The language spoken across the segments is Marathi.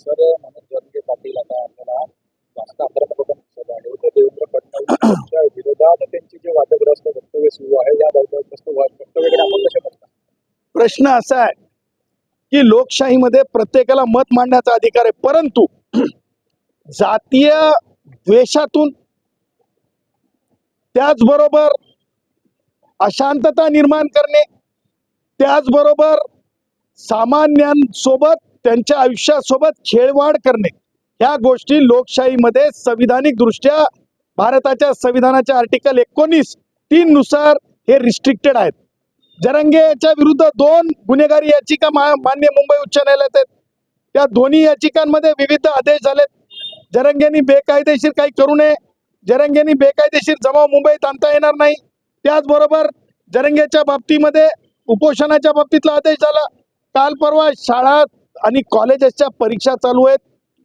सर मनोज जरंगे पाटील आता आपल्याला जास्त आक्रमक होतं दिसत आहे. तर देवेंद्र फडणवीस विरोधात त्यांची जे वादग्रस्त वक्तव्य सुरू आहे या वादग्रस्त वक्तव्याकडे आपण कसे बघता प्रश्न असा आहे की लोकशाहीमध्ये प्रत्येकाला मत मांडण्याचा अधिकार आहे परंतु जातीय द्वेषातून त्याचबरोबर अशांतता निर्माण करणे त्याचबरोबर सामान्यांसोबत त्यांच्या आयुष्यासोबत खेळवाड करणे. ह्या गोष्टी लोकशाहीमध्ये संविधानिक दृष्ट्या भारताच्या संविधानाच्या आर्टिकल एकोणीस तीन नुसार हे रिस्ट्रिक्टेड आहेत. जरंगेच्या विरुद्ध दोन गुन्हेगारी याचिका मान्य मुंबई उच्च न्यायालयात आहेत. त्या दोन्ही याचिकांमध्ये विविध आदेश झालेत. जरंगेनी बेकायदेशीर काही करू नये. जरंगेनी बेकायदेशीर जमाव मुंबईत आणता येणार नाही. त्याचबरोबर जरंगेच्या बाबतीमध्ये उपोषणाच्या बाबतीतला आदेश झाला. काल परवा शाळा आणि कॉलेजेसच्या परीक्षा चालू आहेत.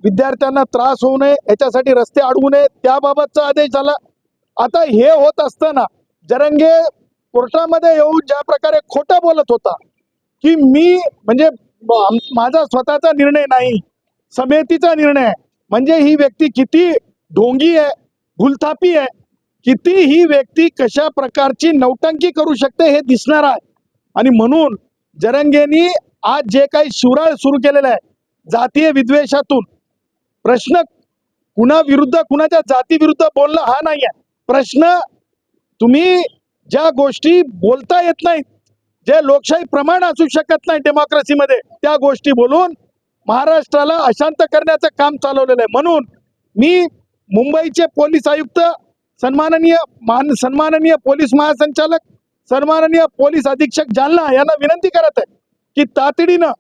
विद्यार्थ्यांना त्रास होऊ नये याच्यासाठी रस्ते अडवू नये त्याबाबतचा आदेश झाला. आता हे होत असताना जरंगे कोर्टामध्ये येऊन ज्या प्रकारे खोटं बोलत होता की मी म्हणजे माझा स्वतःचा निर्णय नाही समितीचा निर्णय म्हणजे ही व्यक्ती किती ढोंगी आहे भूलथापी आहे किती ही व्यक्ती कशा प्रकारची नौटंकी करू शकते हे दिसणार आहे. आणि म्हणून जरंगेनी आज जे काही शिवराळ सुरू केलेलं आहे जातीय विद्वेषातून प्रश्न कुणाविरुद्ध कुणाच्या जातीविरुद्ध बोलणं हा नाही आहे प्रश्न तुम्ही ज्या गोष्टी बोलता येत नाहीत जे लोकशाही प्रमाण असू शकत नाही डेमोक्रेसीमध्ये त्या गोष्टी बोलून महाराष्ट्राला अशांत करण्याचं काम चालवलेलं आहे. म्हणून मी मुंबईचे पोलीस आयुक्त सन्माननीय मान सन्माननीय पोलीस महासंचालक सन्माननीय पोलीस अधीक्षक जालना यांना विनंती करत आहे. की तातडीनं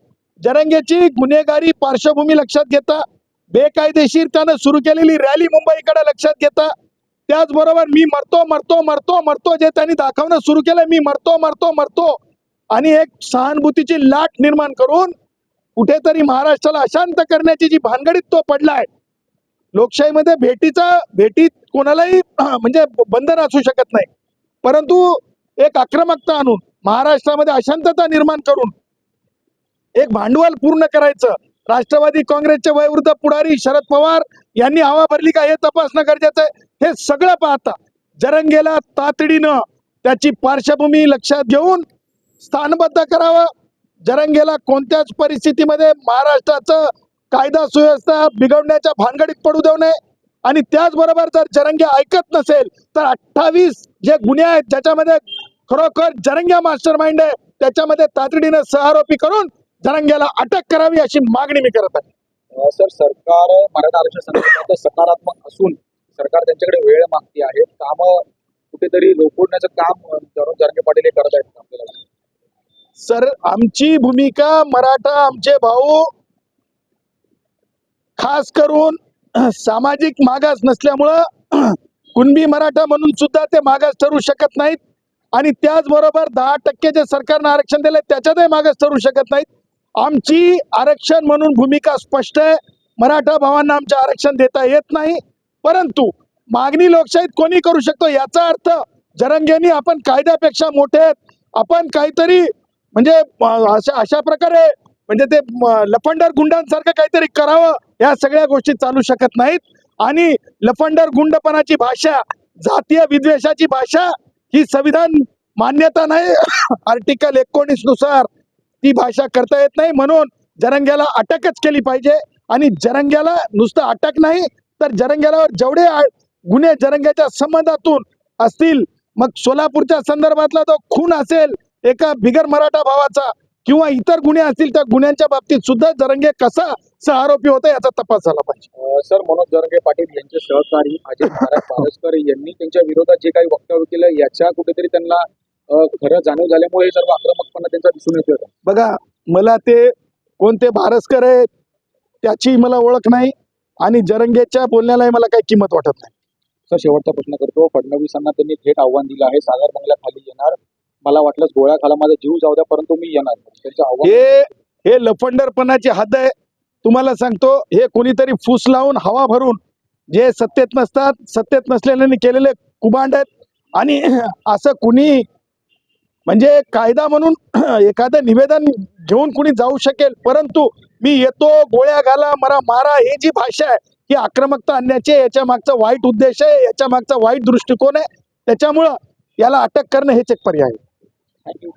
जरंग्याची गुन्हेगारी पार्श्वभूमी लक्षात घेता बेकायदेशीर त्यानं सुरू केलेली रॅली मुंबईकडे लक्षात घेता. त्याचबरोबर मी मरतो मरतो मरतो मरतो जे त्यांनी दाखवणं सुरू केलं मी मरतो मरतो मरतो आणि एक सहानुभूतीची लाट निर्माण करून कुठेतरी महाराष्ट्राला अशांत करण्याची जी भानगडीत तो पडलाय लोकशाहीमध्ये भेटीचा भेटीत कोणालाही म्हणजे बंधन असू शकत नाही. परंतु एक आक्रमकता आणून महाराष्ट्रामध्ये अशांतता निर्माण करून एक भांडवल पूर्ण करायचं. राष्ट्रवादी काँग्रेसचे वयवृद्ध पुढारी शरद पवार यांनी हवा भरली का हे तपासणं गरजेचं आहे. हे सगळं पाहता जरंगेला तातडीनं त्याची पार्श्वभूमी लक्षात घेऊन स्थानबद्ध करावं. जरंगेला कोणत्याच परिस्थितीमध्ये महाराष्ट्राचं कायदा सुव्यवस्था बिघडण्याच्या भानगडीत पडू देऊ नये. आणि त्याचबरोबर जर जरंगे ऐकत नसेल तर अठ्ठावीस जे गुन्हे आहेत ज्याच्यामध्ये खरोखर जरंग्या मास्टर माइंड आहे त्याच्यामध्ये तातडीनं सहारोपी करून जरंग्याला अटक करावी अशी मागणी मी करत आहे. सर सरकार मराठा आरक्षण संदर्भात सकारात्मक असून सरकार त्यांच्याकडे वेळ मागते आहे. काम कुठेतरी रोखण्याचं काम जरंगे पाटील हे करत आहेत आपल्याला. सर आमची भूमिका मराठा आमचे भाऊ खास करून सामाजिक मागास नसल्यामुळं कुणबी मराठा म्हणून सुद्धा ते मागास ठरू शकत नाहीत. आणि त्याचबरोबर दहा टक्के जे सरकारनं आरक्षण दिलंय त्याच्यातही मागास ठरू शकत नाहीत. आमची आरक्षण म्हणून भूमिका स्पष्ट आहे. मराठा भावांना आमचे आरक्षण देता येत नाही. परंतु मागणी लोकशाहीत कोणी करू शकतो याचा अर्थ जरंगेनी आपण कायद्यापेक्षा मोठे आहेत. आपण काहीतरी म्हणजे अशा अशा प्रकारे म्हणजे ते लफंडर गुंडांसारखं काहीतरी करावं या सगळ्या गोष्टी चालू शकत नाहीत. आणि लफंडर गुंडपणाची भाषा जातीय विद्वेषाची भाषा ही संविधान मान्यता नाही. आर्टिकल एकोणीसनुसार ती भाषा करता येत नाही म्हणून जरंग्याला अटकच केली पाहिजे. आणि जरंग्याला नुसतं अटक नाही तर जरंग्याला जेवढे गुन्हे जरंग्याच्या संबंधातून असतील मग सोलापूरच्या संदर्भातला जो खून असेल एका बिगर मराठा भावाचा किंवा इतर गुन्हे असतील त्या गुन्ह्यांच्या बाबतीत सुद्धा जरंगे कसा सहआरोपी होता याचा तपास झाला पाहिजे. सर मनोज जरंगे पाटील यांचे सहकारी अजय महाराज पारसकर यांनी त्यांच्या विरोधात जे काही वक्तव्य केलं याच्या कुठेतरी त्यांना खरं जाणीव झाल्यामुळे सर्व आक्रमकपणा त्यांचा दिसून येतोय. बघा मला ते कोणते भारसकर आहेत त्याची मला ओळख नाही आणि जरंगेच्या बोलण्यालाही मला काही किंमत वाटत नाही. सर शेवटचा प्रश्न करतो. फडणवीसांना त्यांनी थेट आव्हान दिलं आहे. सागर बंगल्याखाली येणार. मला वाटलं गोळ्या खाला माझा जीव जाऊ द्या परंतु मी येणार त्यांचं आव्हान हे हे लफंडरपणाची हद्द आहे. तुम्हाला सांगतो हे कोणीतरी फूस लावून हवा भरून जे सत्तेत नसतात सत्तेत नसलेल्यांनी केलेले कुभांड आहेत. आणि असं कुणी म्हणजे कायदा म्हणून एखादं निवेदन घेऊन कुणी जाऊ शकेल परंतु मी येतो गोळ्या घाला मरा मारा ही जी भाषा आहे ही आक्रमकता आणण्याची याच्या मागचा वाईट उद्देश आहे याच्या मागचा वाईट दृष्टिकोन आहे त्याच्यामुळं याला अटक करणं हेच एक पर्याय आहे. थँक्यू